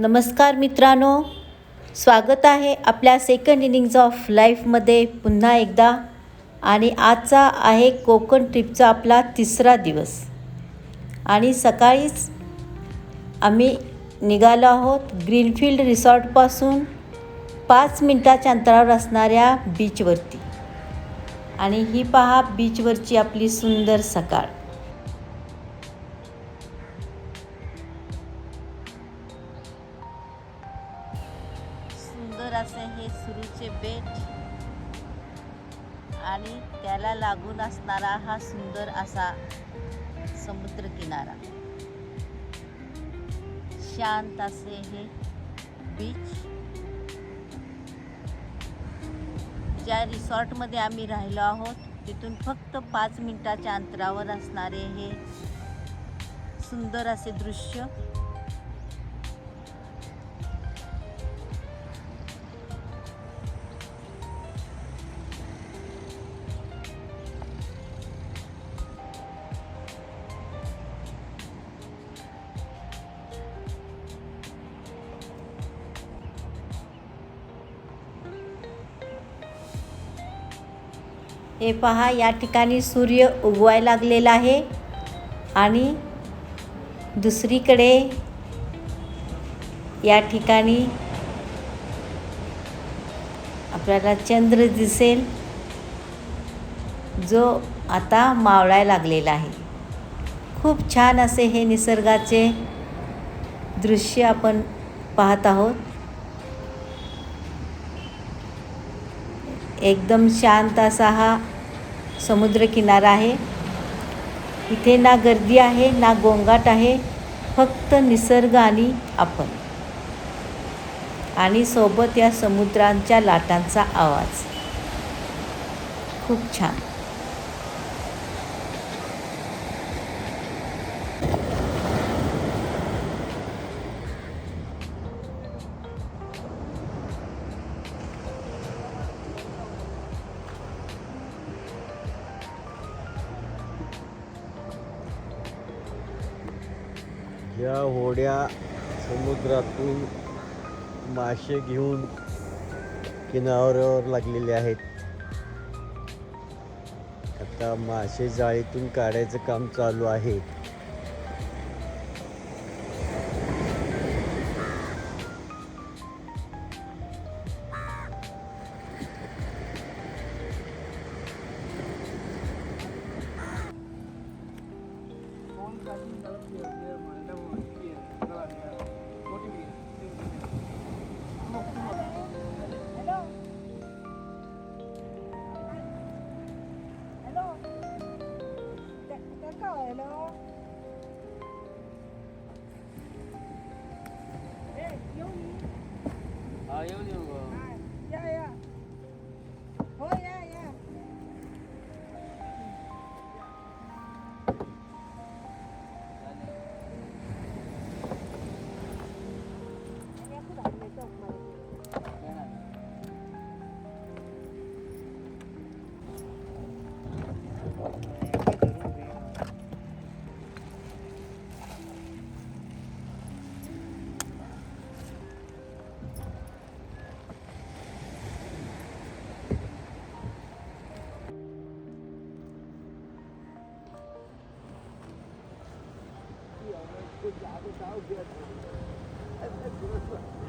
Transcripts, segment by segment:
नमस्कार मित्रांनो. स्वागत आहे आपल्या सेकंड इनिंग्ज ऑफ लाईफमध्ये पुन्हा एकदा. आणि आजचा आहे कोकण ट्रिपचा आपला तिसरा दिवस. आणि सकाळीच आम्ही निघालो आहोत ग्रीनफील्ड रिसॉर्टपासून पाच मिनटाच्या अंतरावर असणाऱ्या बीचवरती आणि ही पहा बीचवरची आपली सुंदर सकाळ. असा समुद्र किनारा. शांत असे हे बीच ज्या रिसॉर्टमध्ये आम्ही राहिलो आहोत तिथून फक्त पाच मिनिटाच्या अंतरावर असणारे हे सुंदर असे दृश्य हे पहा या ठिकाणी सूर्य उगवाय लागलेला आहे. आणि दुसरीकडे या ठिकाणी आपल्याला चंद्र दिसेल जो आता मावळाय लागलेला आहे. खूप छान असे हे निसर्गाचे दृश्य आपण पाहत आहोत. एकदम शांत असा हा समुद्रकिनारा आहे. इथे ना गर्दी आहे ना गोंगाट आहे फक्त निसर्ग आणि आपण. आणि सोबत या समुद्रांच्या लाटांचा आवाज. खूप छान. या होड्या समुद्रातून मासे घेऊन किनाऱ्यावर लागलेले आहेत. आता मासे जाळीतून काढायचं काम चालू आहे. Reunion.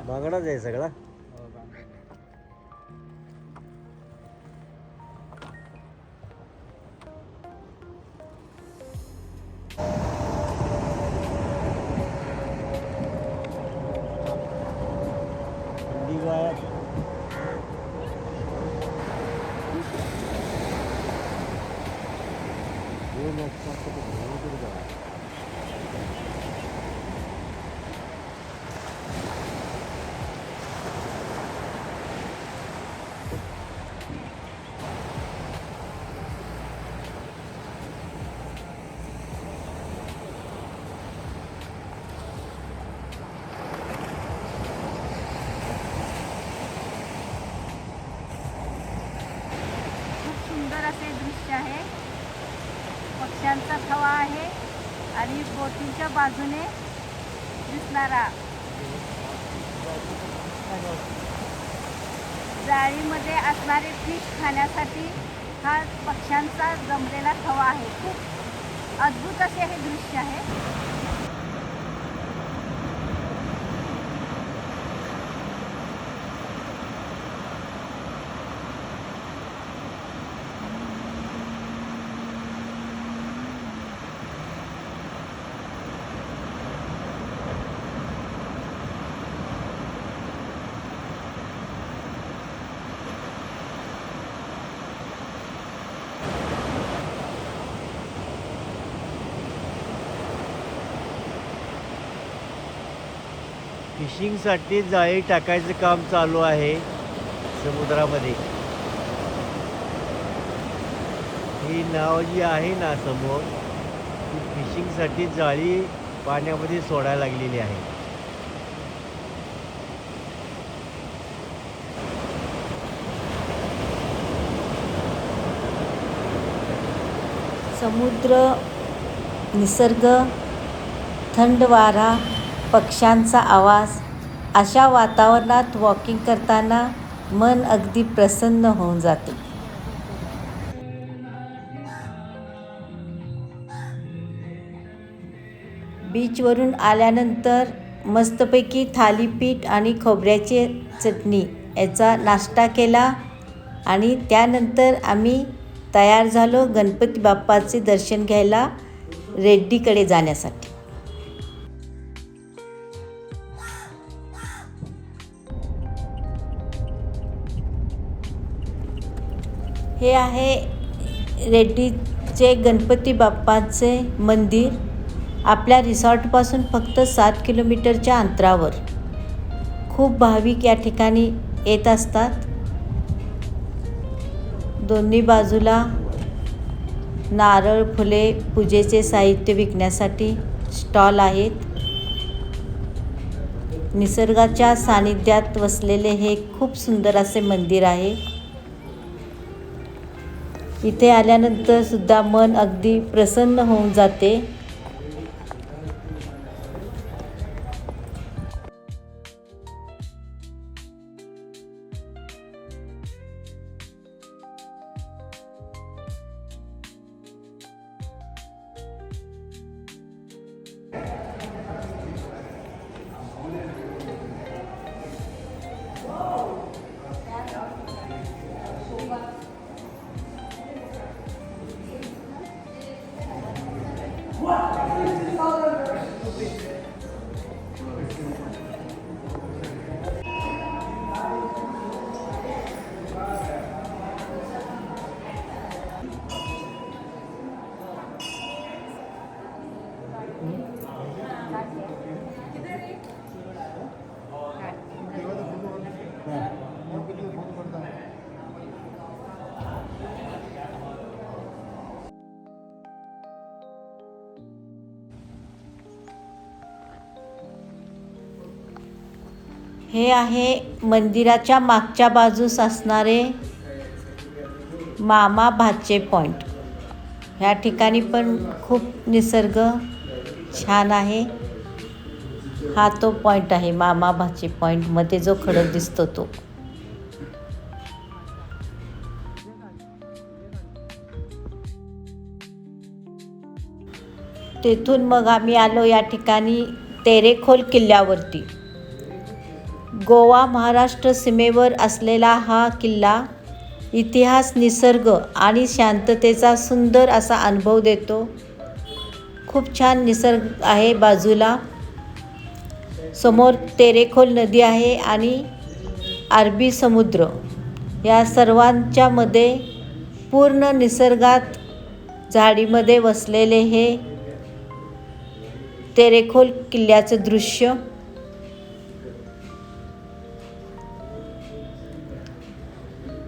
बांगडाच आहे सगळा. पक्ष्यांचा थवा आहे आणि बोटीच्या बाजूने दिसणारा जाळीमध्ये असणारे फिश खाण्यासाठी हा पक्ष्यांचा जमलेला थवा आहे. खूप अद्भुत असे हे दृश्य आहे. फिशिंगसाठी जाळी टाकायचं काम चालू आहे समुद्रामध्ये. ही नाव जी आहे ना समोर ती फिशिंगसाठी जाळी पाण्यामध्ये सोडायला लागलेली आहे. समुद्र निसर्ग थंड वारा पक्ष्यांचा आवाज. अशा वातावरणात वॉकिंग करताना मन अगदी प्रसन्न होऊन जाते. बीचवरून आल्यानंतर मस्तपैकी थालीपीठ आणि खोबऱ्याची चटणी याचा नाश्ता केला आणि त्यानंतर आम्ही तयार झालो गणपती बाप्पाचे दर्शन घ्यायला रेड्डीकडे जाण्यासाठी. हे आहे रेड्डीचे गणपती बाप्पाचे मंदिर. आपल्या रिसॉर्टपासून फक्त सात किलोमीटरच्या अंतरावर. खूप भाविक या ठिकाणी येत असतात. दोन्ही बाजूला नारळ फुले पूजेचे साहित्य विकण्यासाठी स्टॉल आहेत. निसर्गाच्या सानिध्यात वसलेले हे खूप सुंदर असे मंदिर आहे. इथे आल्यानंतर सुद्धा मन अगदी प्रसन्न होऊन जाते. हे आहे मंदिराच्या मागच्या बाजूस असणारे मामा भाचे पॉईंट ह्या ठिकाणी पण खूप निसर्ग छान आहे. हा तो पॉईंट आहे मामा भाचे पॉईंटमध्ये जो खडक दिसतो तो. तेथून मग आम्ही आलो या ठिकाणी तेरेखोल किल्ल्यावरती. गोवा महाराष्ट्र सीमेवर असलेला हा किल्ला इतिहास निसर्ग आणि शांततेचा सुंदर असा अनुभव देतो. खूप छान निसर्ग आहे बाजूला. समोर तेरेखोल नदी आहे आणि अरबी समुद्र. या सर्वांच्यामध्ये पूर्ण निसर्गात झाडीमध्ये वसलेले हे तेरेखोल किल्ल्याचं दृश्य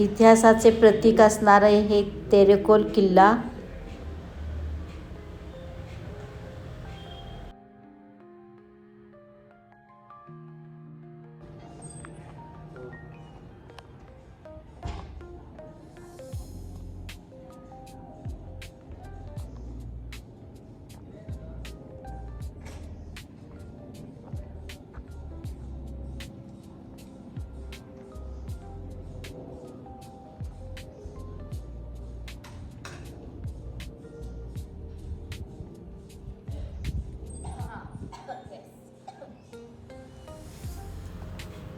इतिहासाचे प्रतीक असणारे हे तेरेकोल किल्ला.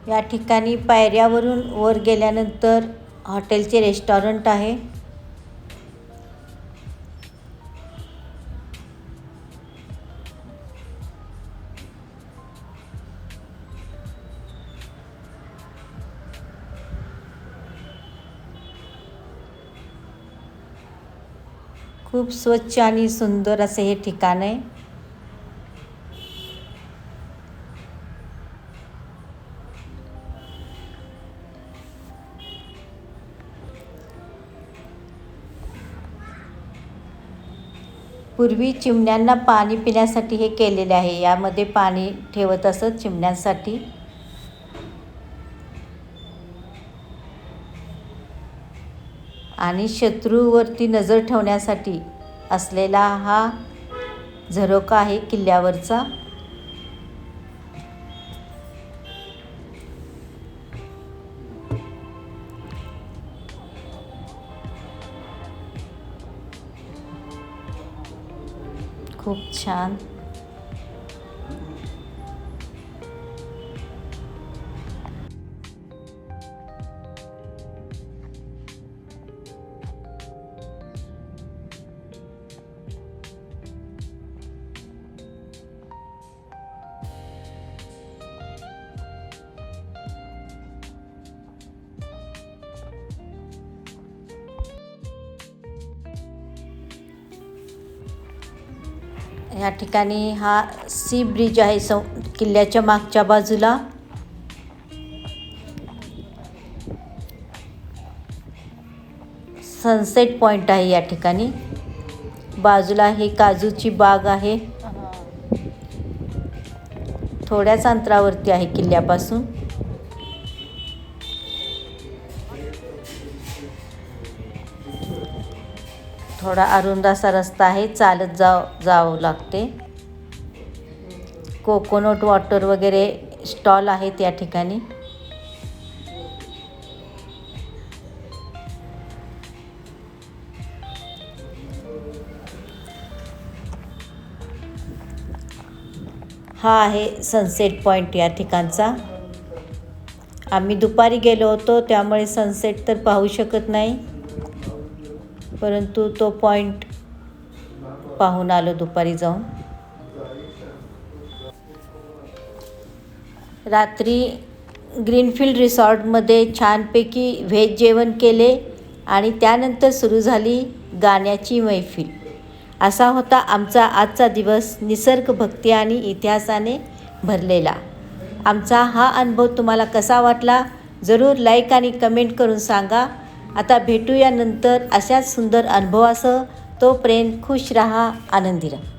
या ठिकाणी पायऱ्यावरून वर गेल्यानंतर हॉटेलचे रेस्टॉरंट आहे. खूप स्वच्छ आणि सुंदर असे हे ठिकाण आहे. पूर्वी चिमण्यांना पाणी पिण्यासाठी हे केलेले आहे. यामध्ये पाणी ठेवत असत चिमण्यांसाठी. आणि शत्रूवरती नजर ठेवण्यासाठी असलेला हा झरोका आहे किल्ल्यावरचा. खूप छान. या ठिकाणी हा सी ब्रिज आहे सं किल्ल्याच्या मागच्या बाजूला. सनसेट पॉईंट आहे या ठिकाणी. बाजूला ही काजूची बाग आहे. थोड्याच अंतरावरती आहे किल्ल्यापासून. थोडा अरुंद असा रस्ता आहे चालत जाव जावं लागते. कोकोनट वॉटर वगैरे स्टॉल आहेत या ठिकाणी. हा आहे सनसेट पॉईंट या ठिकाणचा. आम्ही दुपारी गेलो होतो त्यामुळे सनसेट तर पाहू शकत नाही. परंतु तो पॉईंट पाहून आलो दुपारी जाऊन. रात्री ग्रीनफील्ड रिसॉर्टमध्ये छानपैकी व्हेज जेवण केले आणि त्यानंतर सुरू झाली गाण्याची मैफिल. असा होता आमचा आजचा दिवस निसर्ग भक्ती आणि इतिहासाने भरलेला. आमचा हा अनुभव तुम्हाला कसा वाटला? जरूर लाईक आणि कमेंट करून सांगा. आता भेटूया नंतर अशाच सुंदर अनुभवासह. तोपर्यंत खुश रहा आनंदी राहा.